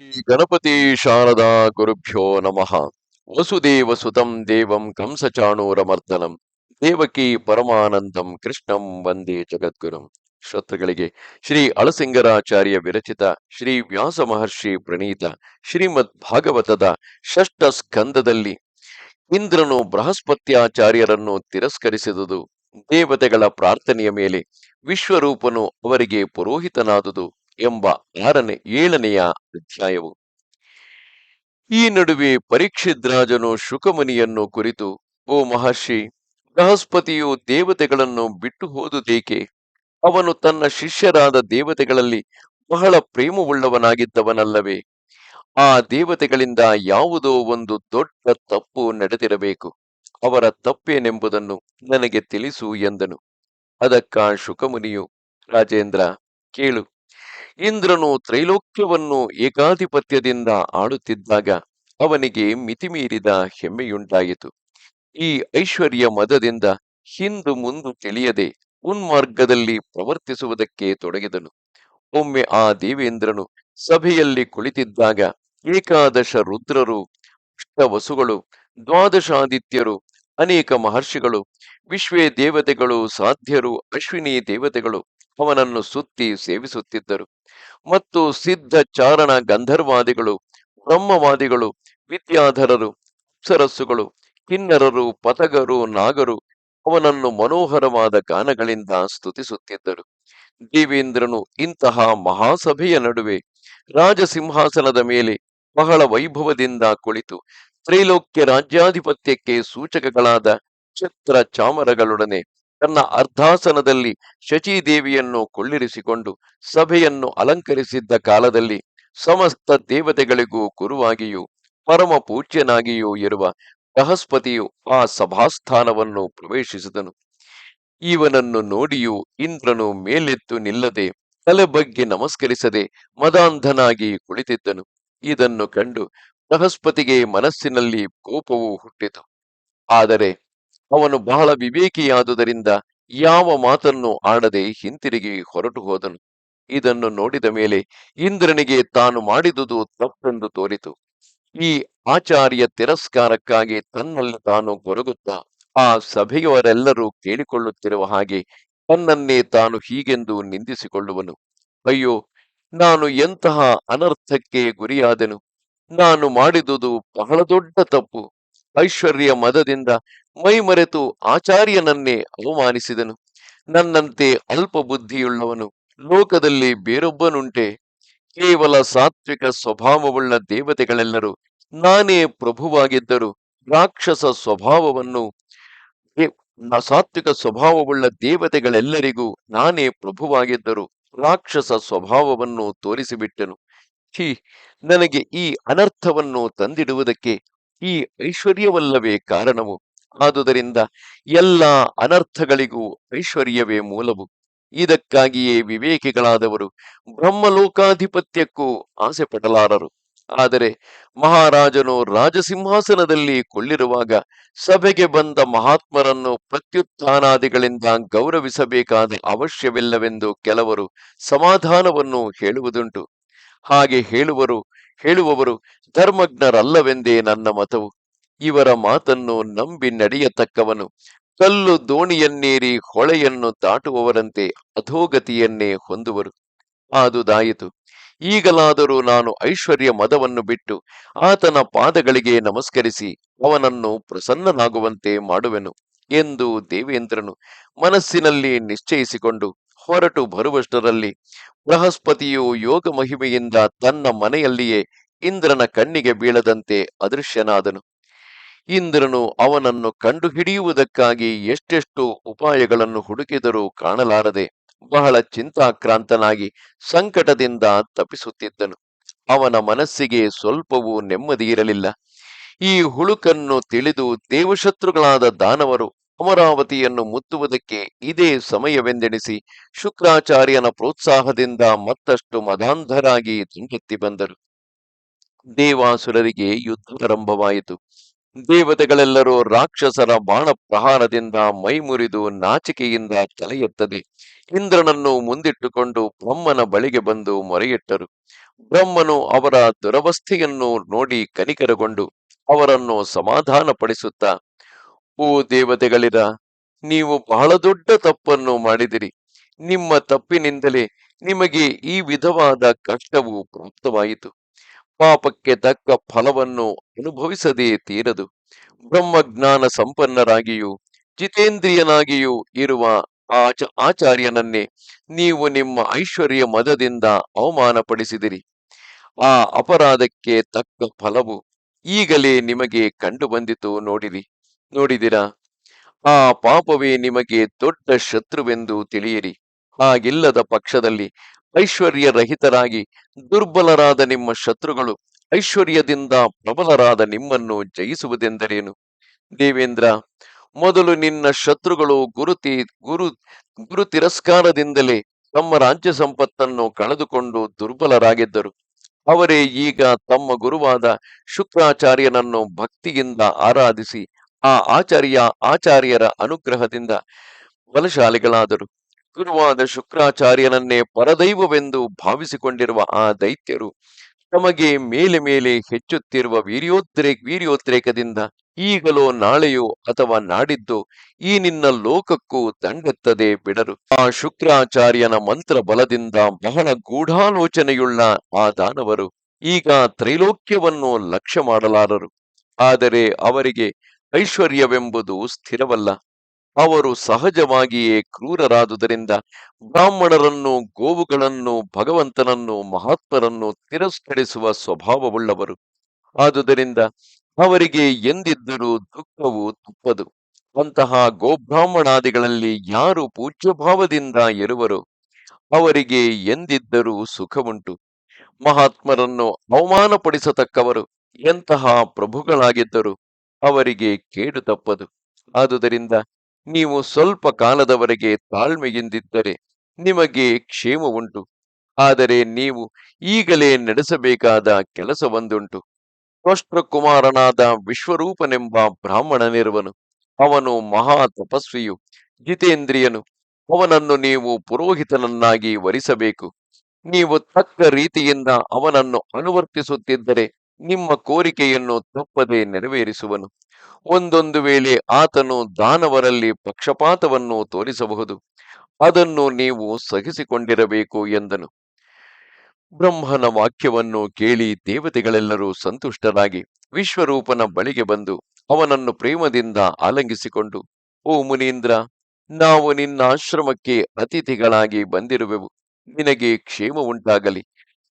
ಶ್ರೀ ಗಣಪತಿ ಶಾರದಾ ಗುರುಭ್ಯೋ ನಮಃ. ವಸುದೇವ ಸುತಂ ದೇವಂ ಕಂಸಚಾಣೂರಮರ್ದನಂ ದೇವಕಿ ಪರಮಾನಂದಂ ಕೃಷ್ಣಂ ವಂದೇ ಜಗದ್ಗುರುಂ. ಶ್ರೋತೃಗಳಿಗೆ ಶ್ರೀ ಅಳಸಿಂಗರಾಚಾರ್ಯ ವಿರಚಿತ ಶ್ರೀ ವ್ಯಾಸ ಮಹರ್ಷಿ ಪ್ರಣೀತ ಶ್ರೀಮದ್ ಭಾಗವತದ ಷಷ್ಠ ಸ್ಕಂದದಲ್ಲಿ ಇಂದ್ರನು ಬೃಹಸ್ಪತ್ಯಾಚಾರ್ಯರನ್ನು ತಿರಸ್ಕರಿಸಿದುದು. ದೇವತೆಗಳ ಪ್ರಾರ್ಥನೆಯ ಮೇಲೆ ವಿಶ್ವರೂಪನು ಅವರಿಗೆ ಪುರೋಹಿತನಾದುದು. ಎಂಬ ಆರನೇ, ಏಳನೆಯ ಅಧ್ಯಾಯವು. ಈ ನಡುವೆ ಪರೀಕ್ಷಿದ್ರಾಜನು ಶುಕಮುನಿಯನ್ನು ಕುರಿತು, ಓ ಮಹರ್ಷಿ, ಬೃಹಸ್ಪತಿಯು ದೇವತೆಗಳನ್ನು ಬಿಟ್ಟು ಹೋದುದೇಕೆ? ಅವನು ತನ್ನ ಶಿಷ್ಯರಾದ ದೇವತೆಗಳಲ್ಲಿ ಬಹಳ ಪ್ರೇಮವುಳ್ಳವನಾಗಿದ್ದವನಲ್ಲವೇ? ಆ ದೇವತೆಗಳಿಂದ ಯಾವುದೋ ಒಂದು ದೊಡ್ಡ ತಪ್ಪು ನಡೆದಿರಬೇಕು. ಅವರ ತಪ್ಪೇನೆಂಬುದನ್ನು ನನಗೆ ತಿಳಿಸು ಎಂದನು. ಅದಕ್ಕ ಶುಕಮುನಿಯು, ರಾಜೇಂದ್ರ, ಕೇಳು. ಇಂದ್ರನು ತ್ರೈಲೋಕ್ಯವನ್ನು ಏಕಾಧಿಪತ್ಯದಿಂದ ಆಳುತ್ತಿದ್ದಾಗ ಅವನಿಗೆ ಮಿತಿಮೀರಿದ ಹೆಮ್ಮೆಯುಂಟಾಯಿತು. ಈ ಐಶ್ವರ್ಯ ಮದದಿಂದ ಹಿಂದು ಮುಂದು ತಿಳಿಯದೆ ಉನ್ಮಾರ್ಗದಲ್ಲಿ ಪ್ರವರ್ತಿಸುವುದಕ್ಕೆ ತೊಡಗಿದನು. ಒಮ್ಮೆ ಆ ದೇವೇಂದ್ರನು ಸಭೆಯಲ್ಲಿ ಕುಳಿತಿದ್ದಾಗ ಏಕಾದಶ ರುದ್ರರು, ಅಷ್ಟವಸುಗಳು, ದ್ವಾದಶಾದಿತ್ಯರು, ಅನೇಕ ಮಹರ್ಷಿಗಳು ವಿಶ್ವೇ ದೇವತೆಗಳು ಸಾಧ್ಯರು, ಅಶ್ವಿನಿ ದೇವತೆಗಳು ಅವನನ್ನು ಸುತ್ತಿ ಸೇವಿಸುತ್ತಿದ್ದರು. ಮತ್ತು ಸಿದ್ಧ ಚಾರಣ ಗಂಧರ್ವಾದಿಗಳು, ಬ್ರಹ್ಮವಾದಿಗಳು, ವಿದ್ಯಾಧರರು ಸರಸ್ಸುಗಳು ಕಿನ್ನರರು ಪತಗರು ನಾಗರು ಅವನನ್ನು ಮನೋಹರವಾದ ಗಾನಗಳಿಂದ ಸ್ತುತಿಸುತ್ತಿದ್ದರು. ದೇವೇಂದ್ರನು ಇಂತಹ ಮಹಾಸಭೆಯ ನಡುವೆ ರಾಜಸಿಂಹಾಸನದ ಮೇಲೆ ಬಹಳ ವೈಭವದಿಂದ ಕುಳಿತು ತ್ರೈಲೋಕ್ಯ ರಾಜ್ಯಾಧಿಪತ್ಯಕ್ಕೆ ಸೂಚಕಗಳಾದ ಛತ್ರ ಚಾಮರಗಳೊಡನೆ ತನ್ನ ಅರ್ಧಾಸನದಲ್ಲಿ ಶಚೀದೇವಿಯನ್ನು ಕೊಳ್ಳಿರಿಸಿಕೊಂಡು ಸಭೆಯನ್ನು ಅಲಂಕರಿಸಿದ್ದ ಕಾಲದಲ್ಲಿ ಸಮಸ್ತ ದೇವತೆಗಳಿಗೂ ಗುರುವಾಗಿಯೂ ಪರಮ ಪೂಜ್ಯನಾಗಿಯೂ ಇರುವ ಬೃಹಸ್ಪತಿಯು ಆ ಸಭಾಸ್ಥಾನವನ್ನು ಪ್ರವೇಶಿಸಿದನು. ಇವನನ್ನು ನೋಡಿಯೂ ಇಂದ್ರನು ಮೇಲೆತ್ತು ನಿಲ್ಲದೆ ತಲೆ ಬಗ್ಗೆ ನಮಸ್ಕರಿಸದೆ ಮದಾಂಧನಾಗಿ ಕುಳಿತಿದ್ದನು. ಇದನ್ನು ಕಂಡು ಬೃಹಸ್ಪತಿಗೆ ಮನಸ್ಸಿನಲ್ಲಿ ಕೋಪವೂ ಹುಟ್ಟಿತು. ಆದರೆ ಅವನು ಬಹಳ ವಿವೇಕಿಯಾದುದರಿಂದ ಯಾವ ಮಾತನ್ನು ಆಡದೆ ಹಿಂತಿರುಗಿ ಹೊರಟು ಹೋದನು. ಇದನ್ನು ನೋಡಿದ ಮೇಲೆ ಇಂದ್ರನಿಗೆ ತಾನು ಮಾಡಿದುದು ತಪ್ಪೆಂದು ತೋರಿತು. ಈ ಆಚಾರ್ಯ ತಿರಸ್ಕಾರಕ್ಕಾಗಿ ತನ್ನಲ್ಲಿ ತಾನು ಕೊರಗುತ್ತಾ ಆ ಸಭೆಯವರೆಲ್ಲರೂ ಕೇಳಿಕೊಳ್ಳುತ್ತಿರುವ ಹಾಗೆ ತನ್ನನ್ನೇ ತಾನು ಹೀಗೆಂದು ನಿಂದಿಸಿಕೊಳ್ಳುವನು. ಅಯ್ಯೋ, ನಾನು ಎಂತಹ ಅನರ್ಥಕ್ಕೆ ಗುರಿಯಾದೆನು? ನಾನು ಮಾಡಿದುದು ಬಹಳ ದೊಡ್ಡ ತಪ್ಪು. ಐಶ್ವರ್ಯ ಮದದಿಂದ ಮೈಮರೆತು ಆಚಾರ್ಯನನ್ನೇ ಅವಮಾನಿಸಿದನು. ನನ್ನಂತೆ ಅಲ್ಪ ಬುದ್ಧಿಯುಳ್ಳವನು ಲೋಕದಲ್ಲಿ ಬೇರೊಬ್ಬನುಂಟೆ. ಕೇವಲ ಸಾತ್ವಿಕ ಸ್ವಭಾವವುಳ್ಳ ದೇವತೆಗಳೆಲ್ಲರೂ ನಾನೇ ಪ್ರಭುವಾಗಿದ್ದರು ರಾಕ್ಷಸ ಸ್ವಭಾವವನ್ನು ಸಾತ್ವಿಕ ಸ್ವಭಾವವುಳ್ಳ ದೇವತೆಗಳೆಲ್ಲರಿಗೂ ನಾನೇ ಪ್ರಭುವಾಗಿದ್ದರು ರಾಕ್ಷಸ ಸ್ವಭಾವವನ್ನು ತೋರಿಸಿಬಿಟ್ಟನು. ಛೀ, ನನಗೆ ಈ ಅನರ್ಥವನ್ನು ತಂದಿಡುವುದಕ್ಕೆ ಈ ಐಶ್ವರ್ಯವಲ್ಲವೇ ಕಾರಣವು? ಆದುದರಿಂದ ಎಲ್ಲ ಅನರ್ಥಗಳಿಗೂ ಐಶ್ವರ್ಯವೇ ಮೂಲವು. ಇದಕ್ಕಾಗಿಯೇ ವಿವೇಕಿಗಳಾದವರು ಬ್ರಹ್ಮಲೋಕಾಧಿಪತ್ಯಕ್ಕೂ ಆಸೆ ಪಡಲಾರರು ಆದರೆ ಮಹಾರಾಜನು ರಾಜಸಿಂಹಾಸನದಲ್ಲಿ ಕೊಳ್ಳಿರುವಾಗ ಸಭೆಗೆ ಬಂದ ಮಹಾತ್ಮರನ್ನು ಪ್ರತ್ಯುತ್ಥಾನಾದಿಗಳಿಂದ ಗೌರವಿಸಬೇಕಾದ ಅವಶ್ಯವಿಲ್ಲವೆಂದು ಕೆಲವರು ಸಮಾಧಾನವನ್ನು ಹೇಳುವುದುಂಟು. ಹಾಗೆ ಹೇಳುವರು, ಹೇಳುವವರು ಧರ್ಮಜ್ಞರಲ್ಲವೆಂದೇ ನನ್ನ ಮತವು. ಇವರ ಮಾತನ್ನು ನಂಬಿ ನಡೆಯತಕ್ಕವನು. ಕಲ್ಲು ದೋಣಿಯನ್ನೇರಿ ಹೊಳೆಯನ್ನು ದಾಟುವವರಂತೆ ಅಧೋಗತಿಯನ್ನೇ ಹೊಂದುವರು. ಆದುದಾಯಿತು. ಈಗಲಾದರೂ ನಾನು ಐಶ್ವರ್ಯ ಮದವನ್ನು ಬಿಟ್ಟು ಆತನ ಪಾದಗಳಿಗೆ ನಮಸ್ಕರಿಸಿ ಅವನನ್ನು ಪ್ರಸನ್ನನಾಗುವಂತೆ ಮಾಡುವೆನು ಎಂದು ದೇವೇಂದ್ರನು ಮನಸ್ಸಿನಲ್ಲಿ ನಿಶ್ಚಯಿಸಿಕೊಂಡು ಹೊರಟು ಬರುವಷ್ಟರಲ್ಲಿ ಬೃಹಸ್ಪತಿಯು ಯೋಗ ಮಹಿಮೆಯಿಂದ ತನ್ನ ಮನೆಯಲ್ಲಿಯೇ ಇಂದ್ರನ ಕಣ್ಣಿಗೆ ಬೀಳದಂತೆ ಅದೃಶ್ಯನಾದನು. ಇಂದ್ರನು ಅವನನ್ನು ಕಂಡುಹಿಡಿಯುವುದಕ್ಕಾಗಿ ಎಷ್ಟೆಷ್ಟು ಉಪಾಯಗಳನ್ನು ಹುಡುಕಿದರೂ ಕಾಣಲಾರದೆ ಬಹಳ ಚಿಂತಾಕ್ರಾಂತನಾಗಿ ಸಂಕಟದಿಂದ ತಪ್ಪಿಸುತ್ತಿದ್ದನು. ಅವನ ಮನಸ್ಸಿಗೆ ಸ್ವಲ್ಪವೂ ನೆಮ್ಮದಿ ಇರಲಿಲ್ಲ. ಈ ಹುಳುಕನ್ನು ತಿಳಿದು ದೇವಶತ್ರುಗಳಾದ ದಾನವರು ಅಮರಾವತಿಯನ್ನು ಮುತ್ತುವುದಕ್ಕೆ ಇದೇ ಸಮಯವೆಂದೆಣಿಸಿ ಶುಕ್ರಾಚಾರ್ಯನ ಪ್ರೋತ್ಸಾಹದಿಂದ ಮತ್ತಷ್ಟು ಮದಾಂಧರಾಗಿ ದಂಡೆತ್ತಿ ಬಂದರು. ದೇವಾಸುರರಿಗೆ ಯುದ್ಧಾರಂಭವಾಯಿತು ದೇವತೆಗಳೆಲ್ಲರೂ ರಾಕ್ಷಸರ ಬಾಣ ಪ್ರಹಾರದಿಂದ ಮೈಮುರಿದು ನಾಚಿಕೆಯಿಂದ ತಲೆ ಇಂದ್ರನನ್ನು ಮುಂದಿಟ್ಟುಕೊಂಡು ಬ್ರಹ್ಮನ ಬಳಿಗೆ ಬಂದು ಮೊರೆಯಿಟ್ಟರು. ಬ್ರಹ್ಮನು ಅವರ ದುರವಸ್ಥೆಯನ್ನು ನೋಡಿ ಕನಿಕರಗೊಂಡು ಅವರನ್ನು ಸಮಾಧಾನಪಡಿಸುತ್ತಾ, ಓ ದೇವತೆಗಳಿರ ನೀವು ಬಹಳ ದೊಡ್ಡ ತಪ್ಪನ್ನು ಮಾಡಿದಿರಿ. ನಿಮ್ಮ ತಪ್ಪಿನಿಂದಲೇ ನಿಮಗೆ ಈ ವಿಧವಾದ ಕಷ್ಟವು ಪ್ರಾಪ್ತವಾಯಿತು. ಪಾಪಕ್ಕೆ ತಕ್ಕ ಫಲವನ್ನು ಅನುಭವಿಸದೇ ತೀರದು. ಬ್ರಹ್ಮಜ್ಞಾನ ಸಂಪನ್ನರಾಗಿಯೂ, ಜಿತೇಂದ್ರಿಯನಾಗಿಯೂ ಇರುವ ಆಚ ಆಚಾರ್ಯನನ್ನೇ ನೀವು ನಿಮ್ಮ ಐಶ್ವರ್ಯ ಮದದಿಂದ ಅವಮಾನಪಡಿಸಿದಿರಿ. ಆ ಅಪರಾಧಕ್ಕೆ ತಕ್ಕ ಫಲವು ಈಗಲೇ ನಿಮಗೆ ಕಂಡು ಬಂದಿತು ನೋಡಿರಿ, ನೋಡಿದಿರಾ? ಆ ಪಾಪವೇ ನಿಮಗೆ ದೊಡ್ಡ ಶತ್ರುವೆಂದು ತಿಳಿಯಿರಿ. ಹಾಗಿಲ್ಲದ ಪಕ್ಷದಲ್ಲಿ ಐಶ್ವರ್ಯ ರಹಿತರಾಗಿ ದುರ್ಬಲರಾದ ನಿಮ್ಮ ಶತ್ರುಗಳು ಐಶ್ವರ್ಯದಿಂದ ಪ್ರಬಲರಾದ ನಿಮ್ಮನ್ನು ಜಯಿಸುವುದೆಂದರೇನು? ದೇವೇಂದ್ರ, ಮೊದಲು ನಿನ್ನ ಶತ್ರುಗಳು ಗುರುತಿ, ಗುರು ಗುರು ತಿರಸ್ಕಾರದಿಂದಲೇ ತಮ್ಮ ರಾಜ್ಯ ಸಂಪತ್ತನ್ನು ಕಳೆದುಕೊಂಡು ದುರ್ಬಲರಾಗಿದ್ದರು. ಅವರೇ ಈಗ ತಮ್ಮ ಗುರುವಾದ ಶುಕ್ರಾಚಾರ್ಯನನ್ನು ಭಕ್ತಿಯಿಂದ ಆರಾಧಿಸಿ ಆ ಆಚಾರ್ಯ, ಆಚಾರ್ಯರ ಅನುಗ್ರಹದಿಂದ ಬಲಶಾಲಿಗಳಾದರು. ಗುರುವಾದ ಶುಕ್ರಾಚಾರ್ಯನನ್ನೇ ಪರದೈವವೆಂದು ಭಾವಿಸಿಕೊಂಡಿರುವ ಆ ದೈತ್ಯರು ತಮಗೆ ಮೇಲೆ ಮೇಲೆ ಹೆಚ್ಚುತ್ತಿರುವ ವೀರ್ಯೋದ್ರೇ ವೀರ್ಯೋದ್ರೇಕದಿಂದ ಈಗಲೋ ನಾಳೆಯೋ ಅಥವಾ ನಾಡಿದ್ದು ಈ ನಿನ್ನ ಲೋಕಕ್ಕೂ ದಂಡೆತ್ತದೆ ಬಿಡರು. ಆ ಶುಕ್ರಾಚಾರ್ಯನ ಮಂತ್ರ ಬಲದಿಂದ ಬಹಳ ಗೂಢಾಲೋಚನೆಯುಳ್ಳ ಆ ದಾನವರು ಈಗ ತ್ರೈಲೋಕ್ಯವನ್ನು ಲಕ್ಷ್ಯ ಮಾಡಲಾರರು. ಆದರೆ ಅವರಿಗೆ ಐಶ್ವರ್ಯವೆಂಬುದು ಸ್ಥಿರವಲ್ಲ. ಅವರು ಸಹಜವಾಗಿಯೇ ಕ್ರೂರರಾದುದರಿಂದ ಬ್ರಾಹ್ಮಣರನ್ನು, ಗೋವುಗಳನ್ನು, ಭಗವಂತನನ್ನು, ಮಹಾತ್ಮರನ್ನು ತಿರಸ್ಕರಿಸುವ ಸ್ವಭಾವವುಳ್ಳವರು. ಆದುದರಿಂದ ಅವರಿಗೆ ಎಂದಿದ್ದರೂ ದುಃಖವು ತುಪ್ಪದು. ಅಂತಹ ಗೋಬ್ರಾಹ್ಮಣಾದಿಗಳಲ್ಲಿ ಯಾರು ಪೂಜ್ಯಭಾವದಿಂದ ಇರುವರು ಅವರಿಗೆ ಎಂದಿದ್ದರೂ ಸುಖವುಂಟು. ಮಹಾತ್ಮರನ್ನು ಅವಮಾನಪಡಿಸತಕ್ಕವರು ಎಂತಹ ಪ್ರಭುಗಳಾಗಿದ್ದರು ಅವರಿಗೆ ಕೇಡು ತಪ್ಪದು. ಆದುದರಿಂದ ನೀವು ಸ್ವಲ್ಪ ಕಾಲದವರೆಗೆ ತಾಳ್ಮೆಯಿಂದಿದ್ದರೆ ನಿಮಗೆ ಕ್ಷೇಮವುಂಟು. ಆದರೆ ನೀವು ಈಗಲೇ ನಡೆಸಬೇಕಾದ ಕೆಲಸವೊಂದುಂಟು. ಸ್ಪಷ್ಟಕುಮಾರನಾದ ವಿಶ್ವರೂಪನೆಂಬ ಬ್ರಾಹ್ಮಣನಿರುವನು. ಅವನು ಮಹಾ ತಪಸ್ವಿಯು, ಜಿತೇಂದ್ರಿಯನು. ಅವನನ್ನು ನೀವು ಪುರೋಹಿತನನ್ನಾಗಿ ವರಿಸಬೇಕು. ನೀವು ತಕ್ಕ ರೀತಿಯಿಂದ ಅವನನ್ನು ಅನುವರ್ತಿಸುತ್ತಿದ್ದರೆ ನಿಮ್ಮ ಕೋರಿಕೆಯನ್ನು ತಪ್ಪದೆ ನೆರವೇರಿಸುವನು. ಒಂದೊಂದು ವೇಳೆ ಆತನು ದಾನವರಲ್ಲಿ ಪಕ್ಷಪಾತವನ್ನು ತೋರಿಸಬಹುದು. ಅದನ್ನು ನೀವು ಸಹಿಸಿಕೊಂಡಿರಬೇಕು ಎಂದನು. ಬ್ರಹ್ಮನ ವಾಕ್ಯವನ್ನು ಕೇಳಿ ದೇವತೆಗಳೆಲ್ಲರೂ ಸಂತುಷ್ಟರಾಗಿ ವಿಶ್ವರೂಪನ ಬಳಿಗೆ ಬಂದು ಅವನನ್ನು ಪ್ರೇಮದಿಂದ ಆಲಂಗಿಸಿಕೊಂಡು, ಓ ಮುನೀಂದ್ರ, ನಾವು ನಿನ್ನ ಆಶ್ರಮಕ್ಕೆ ಅತಿಥಿಗಳಾಗಿ ಬಂದಿರುವೆವು. ನಿನಗೆ ಕ್ಷೇಮ ಉಂಟಾಗಲಿ.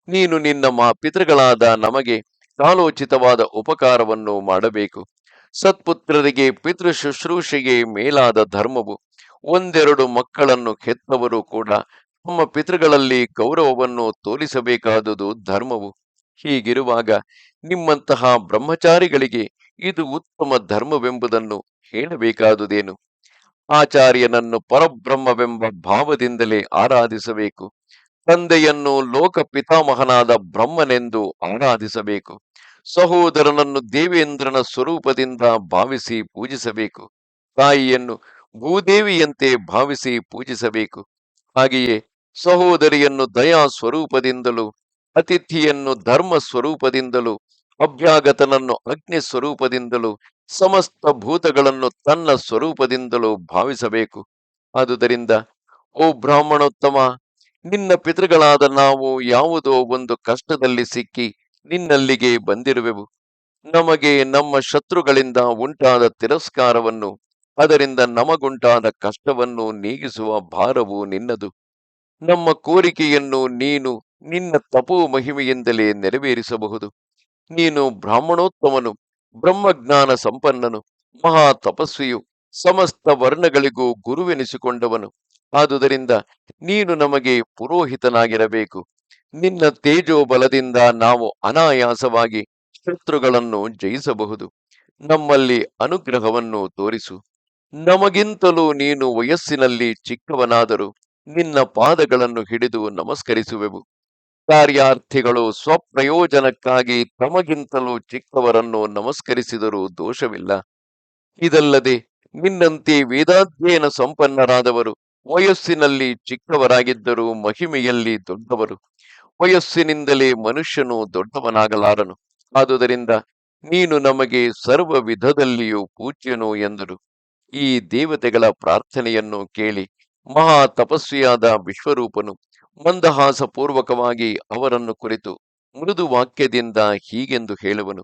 ನೀನು ನಿನ್ನ ಮಾ, ಪಿತೃಗಳಾದ ನಮಗೆ ಕಾಲೋಚಿತವಾದ ಉಪಕಾರವನ್ನು ಮಾಡಬೇಕು. ಸತ್ಪುತ್ರರಿಗೆ ಪಿತೃ ಶುಶ್ರೂಷೆಗೆ ಮೇಲಾದ ಧರ್ಮವು ಒಂದೆರಡು ಮಕ್ಕಳನ್ನು ಕೆತ್ತವರು ಕೂಡ ತಮ್ಮ ಪಿತೃಗಳಲ್ಲಿ ಗೌರವವನ್ನು ತೋರಿಸಬೇಕಾದುದು ಧರ್ಮವು. ಹೀಗಿರುವಾಗ ನಿಮ್ಮಂತಹ ಬ್ರಹ್ಮಚಾರಿಗಳಿಗೆ ಇದು ಉತ್ತಮ ಧರ್ಮವೆಂಬುದನ್ನು ಹೇಳಬೇಕಾದುದೇನು? ಆಚಾರ್ಯನನ್ನು ಪರಬ್ರಹ್ಮವೆಂಬ ಭಾವದಿಂದಲೇ ಆರಾಧಿಸಬೇಕು. ತಂದೆಯನ್ನು ಲೋಕ ಪಿತಾಮಹನಾದ ಬ್ರಹ್ಮನೆಂದು ಆರಾಧಿಸಬೇಕು. ಸಹೋದರನನ್ನು ದೇವೇಂದ್ರನ ಸ್ವರೂಪದಿಂದ ಭಾವಿಸಿ ಪೂಜಿಸಬೇಕು. ತಾಯಿಯನ್ನು ಭೂದೇವಿಯಂತೆ ಭಾವಿಸಿ ಪೂಜಿಸಬೇಕು. ಹಾಗೆಯೇ ಸಹೋದರಿಯನ್ನು ದಯಾ ಸ್ವರೂಪದಿಂದಲೂ, ಅತಿಥಿಯನ್ನು ಧರ್ಮ ಸ್ವರೂಪದಿಂದಲೂ, ಅಭ್ಯಾಗತನನ್ನು ಅಗ್ನಿ ಸ್ವರೂಪದಿಂದಲೂ, ಸಮಸ್ತ ಭೂತಗಳನ್ನು ತನ್ನ ಸ್ವರೂಪದಿಂದಲೂ ಭಾವಿಸಬೇಕು. ಆದುದರಿಂದ, ಓ ಬ್ರಾಹ್ಮಣೋತ್ತಮ, ನಿನ್ನ ಪಿತೃಗಳಾದ ನಾವು ಯಾವುದೋ ಒಂದು ಕಷ್ಟದಲ್ಲಿ ಸಿಕ್ಕಿ ನಿನ್ನಲ್ಲಿಗೆ ಬಂದಿರುವೆವು. ನಮಗೆ ನಮ್ಮ ಶತ್ರುಗಳಿಂದ ಉಂಟಾದ ತಿರಸ್ಕಾರವನ್ನು, ಅದರಿಂದ ನಮಗುಂಟಾದ ಕಷ್ಟವನ್ನು ನೀಗಿಸುವ ಭಾರವು ನಿನ್ನದು. ನಮ್ಮ ಕೋರಿಕೆಯನ್ನು ನೀನು ನಿನ್ನ ತಪೋ ಮಹಿಮೆಯಿಂದಲೇ ನೆರವೇರಿಸಬಹುದು. ನೀನು ಬ್ರಾಹ್ಮಣೋತ್ತಮನು, ಬ್ರಹ್ಮಜ್ಞಾನ ಸಂಪನ್ನನು, ಮಹಾ ತಪಸ್ವಿಯು, ಸಮಸ್ತ ವರ್ಣಗಳಿಗೂ ಗುರುವೆನಿಸಿಕೊಂಡವನು. ಆದುದರಿಂದ ನೀನು ನಮಗೆ ಪುರೋಹಿತನಾಗಿರಬೇಕು. ನಿನ್ನ ತೇಜೋ ಬಲದಿಂದ ನಾವು ಅನಾಯಾಸವಾಗಿ ಶತ್ರುಗಳನ್ನು ಜಯಿಸಬಹುದು. ನಮ್ಮಲ್ಲಿ ಅನುಗ್ರಹವನ್ನು ತೋರಿಸು. ನಮಗಿಂತಲೂ ನೀನು ವಯಸ್ಸಿನಲ್ಲಿ ಚಿಕ್ಕವನಾದರೂ ನಿನ್ನ ಪಾದಗಳನ್ನು ಹಿಡಿದು ನಮಸ್ಕರಿಸುವೆವು. ಕಾರ್ಯಾರ್ಥಿಗಳು ಸ್ವಪ್ರಯೋಜನಕ್ಕಾಗಿ ತಮಗಿಂತಲೂ ಚಿಕ್ಕವರನ್ನು ನಮಸ್ಕರಿಸಿದರೂ ದೋಷವಿಲ್ಲ. ಇದಲ್ಲದೆ ನಿನ್ನಂತೆ ವೇದಾಧ್ಯಯನ ಸಂಪನ್ನರಾದವರು ವಯಸ್ಸಿನಲ್ಲಿ ಚಿಕ್ಕವರಾಗಿದ್ದರೂ ಮಹಿಮೆಯಲ್ಲಿ ದೊಡ್ಡವರು. ವಯಸ್ಸಿನಿಂದಲೇ ಮನುಷ್ಯನು ದೊಡ್ಡವನಾಗಲಾರನು. ಆದುದರಿಂದ ನೀನು ನಮಗೆ ಸರ್ವ ವಿಧದಲ್ಲಿಯೂ ಪೂಜ್ಯನು ಎಂದರು. ಈ ದೇವತೆಗಳ ಪ್ರಾರ್ಥನೆಯನ್ನು ಕೇಳಿ ಮಹಾ ತಪಸ್ವಿಯಾದ ವಿಶ್ವರೂಪನು ಮಂದಹಾಸಪೂರ್ವಕವಾಗಿ ಅವರನ್ನು ಕುರಿತು ಮೃದು ವಾಕ್ಯದಿಂದ ಹೀಗೆಂದು ಹೇಳುವನು.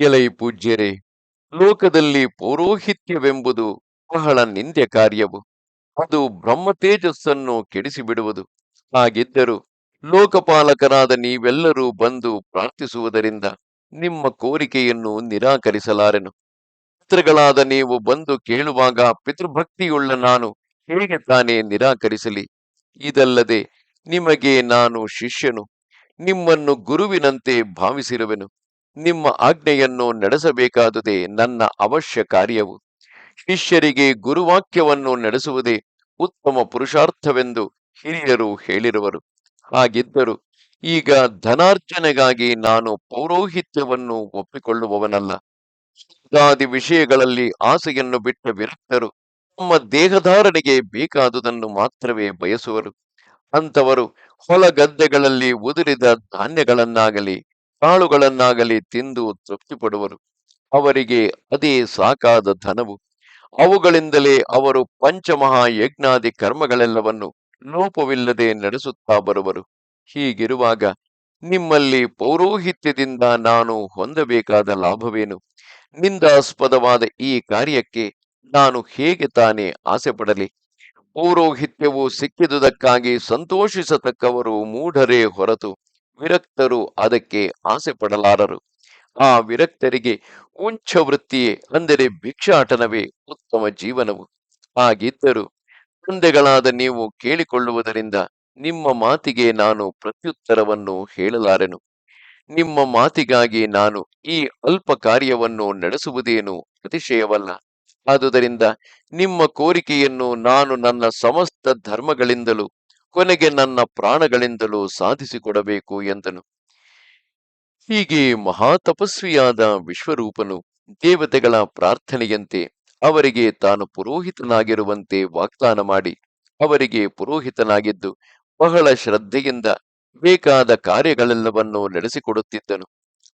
ಎಲೈ ಪೂಜ್ಯರೇ, ಲೋಕದಲ್ಲಿ ಪೌರೋಹಿತ್ಯವೆಂಬುದು ಬಹಳ ನಿಂದ್ಯ ಕಾರ್ಯವು ಅದು ಬ್ರಹ್ಮ ತೇಜಸ್ಸನ್ನು ಕೆಡಿಸಿಬಿಡುವುದು. ಹಾಗಿದ್ದರೂ ಲೋಕಪಾಲಕರಾದ ನೀವೆಲ್ಲರೂ ಬಂದು ಪ್ರಾರ್ಥಿಸುವುದರಿಂದ ನಿಮ್ಮ ಕೋರಿಕೆಯನ್ನು ನಿರಾಕರಿಸಲಾರೆನು. ಪಿತೃಗಳಾದ ನೀವು ಬಂದು ಕೇಳುವಾಗ ಪಿತೃಭಕ್ತಿಯುಳ್ಳ ನಾನು ಹೇಗೆ ತಾನೇ ನಿರಾಕರಿಸಲಿ? ಇದಲ್ಲದೆ ನಿಮಗೆ ನಾನು ಶಿಷ್ಯನು. ನಿಮ್ಮನ್ನು ಗುರುವಿನಂತೆ ಭಾವಿಸಿರುವೆನು. ನಿಮ್ಮ ಆಜ್ಞೆಯನ್ನು ನಡೆಸಬೇಕಾದುದೇ ನನ್ನ ಅವಶ್ಯ ಕಾರ್ಯವು. ಶಿಷ್ಯರಿಗೆ ಗುರುವಾಕ್ಯವನ್ನು ನಡೆಸುವುದೇ ಉತ್ತಮ ಪುರುಷಾರ್ಥವೆಂದು ಹಿರಿಯರು ಹೇಳಿರುವರು. ಹಾಗಿದ್ದರೂ ಈಗ ಧನಾರ್ಜನೆಗಾಗಿ ನಾನು ಪೌರೋಹಿತ್ಯವನ್ನು ಒಪ್ಪಿಕೊಳ್ಳುವವನಲ್ಲ. ದಾದಿ ವಿಷಯಗಳಲ್ಲಿ ಆಸೆಯನ್ನು ಬಿಟ್ಟ ವಿರಕ್ತರು ತಮ್ಮ ದೇಹಧಾರಣೆಗೆ ಬೇಕಾದುದನ್ನು ಮಾತ್ರವೇ ಬಯಸುವರು. ಅಂಥವರು ಹೊಲ ಗದ್ದೆಗಳಲ್ಲಿ ಉದುರಿದ ಧಾನ್ಯಗಳನ್ನಾಗಲಿ, ಕಾಳುಗಳನ್ನಾಗಲಿ ತಿಂದು ತೃಪ್ತಿ ಪಡುವರು ಅವರಿಗೆ ಅದೇ ಸಾಕಾದ ಧನವು. ಅವುಗಳಿಂದಲೇ ಅವರು ಪಂಚಮಹಾ ಯಜ್ಞಾದಿ ಕರ್ಮಗಳೆಲ್ಲವನ್ನು ಲೋಪವಿಲ್ಲದೆ ನಡೆಸುತ್ತಾ ಬರುವರು. ಹೀಗಿರುವಾಗ ನಿಮ್ಮಲ್ಲಿ ಪೌರೋಹಿತ್ಯದಿಂದ ನಾನು ಹೊಂದಬೇಕಾದ ಲಾಭವೇನು? ನಿಂದಾಸ್ಪದವಾದ ಈ ಕಾರ್ಯಕ್ಕೆ ನಾನು ಹೇಗೆ ತಾನೇ ಆಸೆ ಪಡಲಿ ಪೌರೋಹಿತ್ಯವು ಸಿಕ್ಕಿದುದಕ್ಕಾಗಿ ಸಂತೋಷಿಸತಕ್ಕವರು ಮೂಢರೇ ಹೊರತು ವಿರಕ್ತರು ಅದಕ್ಕೆ ಆಸೆ ಪಡಲಾರರು ಆ ವಿರಕ್ತರಿಗೆ ಉಂಚ ವೃತ್ತಿಯೇ ಅಂದರೆ ಭಿಕ್ಷಾಟನವೇ ಉತ್ತಮ ಜೀವನವು. ಹಾಗಿದ್ದರೂ ತಂದೆಗಳಾದ ನೀವು ಕೇಳಿಕೊಳ್ಳುವುದರಿಂದ ನಿಮ್ಮ ಮಾತಿಗೆ ನಾನು ಪ್ರತ್ಯುತ್ತರವನ್ನು ಹೇಳಲಾರೆನು. ನಿಮ್ಮ ಮಾತಿಗಾಗಿ ನಾನು ಈ ಅಲ್ಪ ಕಾರ್ಯವನ್ನು ನಡೆಸುವುದೇನು ಅತಿಶಯವಲ್ಲ ಆದುದರಿಂದ ನಿಮ್ಮ ಕೋರಿಕೆಯನ್ನು ನಾನು ನನ್ನ ಸಮಸ್ತ ಧರ್ಮಗಳಿಂದಲೂ, ಕೊನೆಗೆ ನನ್ನ ಪ್ರಾಣಗಳಿಂದಲೂ ಸಾಧಿಸಿಕೊಡಬೇಕು ಎಂದನು. ಹೀಗೆ ಮಹಾತಪಸ್ವಿಯಾದ ವಿಶ್ವರೂಪನು ದೇವತೆಗಳ ಪ್ರಾರ್ಥನೆಯಂತೆ ಅವರಿಗೆ ತಾನು ಪುರೋಹಿತನಾಗಿರುವಂತೆ ವಾಗ್ದಾನ ಮಾಡಿ ಅವರಿಗೆ ಪುರೋಹಿತನಾಗಿದ್ದು ಬಹಳ ಶ್ರದ್ಧೆಯಿಂದ ಬೇಕಾದ ಕಾರ್ಯಗಳೆಲ್ಲವನ್ನೂ ನಡೆಸಿಕೊಡುತ್ತಿದ್ದನು.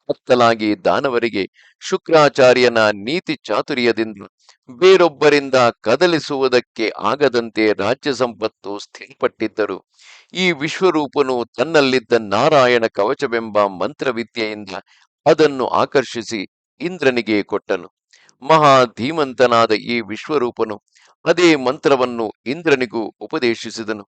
ಅತ್ತಲಾಗಿ ದಾನವರಿಗೆ ಶುಕ್ರಾಚಾರ್ಯನ ನೀತಿ ಚಾತುರ್ಯದಿಂದ ಬೇರೊಬ್ಬರಿಂದ ಕದಲಿಸುವುದಕ್ಕೆ ಆಗದಂತೆ ರಾಜ್ಯ ಸಂಪತ್ತು ಸ್ಥಿರಪಟ್ಟಿದ್ದರು. ಈ ವಿಶ್ವರೂಪನು ತನ್ನಲ್ಲಿದ್ದ ನಾರಾಯಣ ಕವಚವೆಂಬ ಮಂತ್ರವಿದ್ಯೆಯಿಂದ ಅದನ್ನು ಆಕರ್ಷಿಸಿ ಇಂದ್ರನಿಗೆ ಕೊಟ್ಟನು. ಮಹಾ ಧೀಮಂತನಾದ ಈ ವಿಶ್ವರೂಪನು ಅದೇ ಮಂತ್ರವನ್ನು ಇಂದ್ರನಿಗೂ ಉಪದೇಶಿಸಿದನು.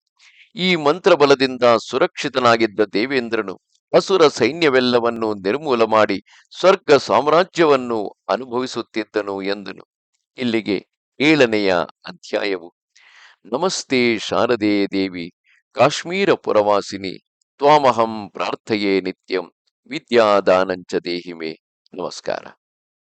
ಈ ಮಂತ್ರಬಲದಿಂದ ಸುರಕ್ಷಿತನಾಗಿದ್ದ ದೇವೇಂದ್ರನು ಅಸುರ ಸೈನ್ಯವೆಲ್ಲವನ್ನು ನಿರ್ಮೂಲ ಮಾಡಿ ಸ್ವರ್ಗ ಸಾಮ್ರಾಜ್ಯವನ್ನು ಅನುಭವಿಸುತ್ತಿದ್ದನು ಎಂದನು. ಇಲ್ಲಿಗೆ ಏಳನೆಯ ಅಧ್ಯಾಯವು. ನಮಸ್ತೆ ಶಾರದೆ ದೇವಿ, ಕಾಶ್ಮೀರ ಪುರವಾಸಿನಿ, ತ್ವಾಮಹಂ ಪ್ರಾರ್ಥಯೇ ನಿತ್ಯಂ, ವಿದ್ಯಾದಾನಂಚ ದೇಹಿಮೆ. ನಮಸ್ಕಾರ.